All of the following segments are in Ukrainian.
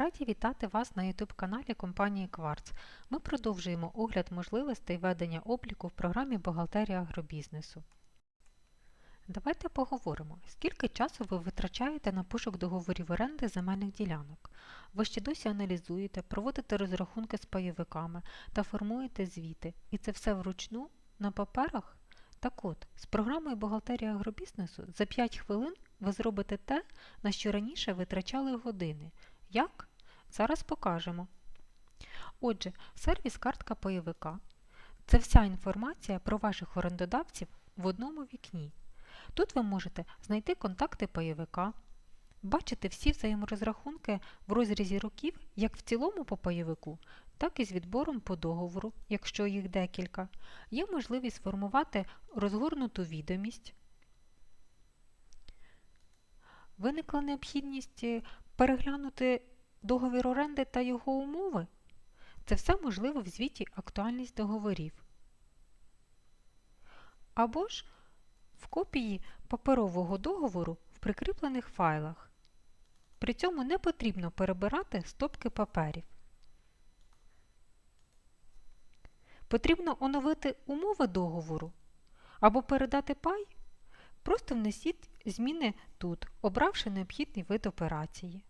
Раді вітати вас на YouTube-каналі компанії Quartz. Ми продовжуємо огляд можливостей ведення обліку в програмі Бухгалтерія агробізнесу. Давайте поговоримо, скільки часу ви витрачаєте на пошук договорів оренди земельних ділянок. Ви ще досі аналізуєте, проводите розрахунки з пайовиками та формуєте звіти. І це все вручну на паперах? Так от, з програмою бухгалтерія агробізнесу за 5 хвилин ви зробите те, на що раніше витрачали години. Як? Зараз покажемо. Отже, сервіс картка пайовика – це вся інформація про ваших орендодавців в одному вікні. Тут ви можете знайти контакти пайовика, бачити всі взаєморозрахунки в розрізі років як в цілому по пайовику, так і з відбором по договору, якщо їх декілька. Є можливість сформувати розгорнуту відомість. Виникла необхідність е, переглянути договір оренди та його умови. Це все можливо в звіті актуальність договорів. Або ж в копії паперового договору в прикріплених файлах. При цьому не потрібно перебирати стопки паперів. Потрібно оновити умови договору або передати пай. Просто внесіть зміни тут, обравши необхідний вид операції.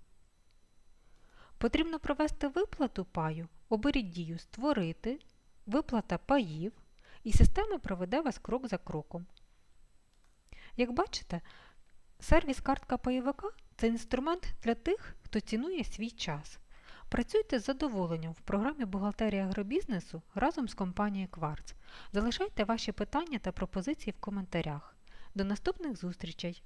Потрібно провести виплату паю, оберіть дію Створити, виплата паїв і система проведе вас крок за кроком. Як бачите, сервіс картка пайовика – це інструмент для тих, хто цінує свій час. Працюйте з задоволенням в програмі бухгалтерія агробізнесу разом з компанією Quartz. Залишайте ваші питання та пропозиції в коментарях. До наступних зустрічей!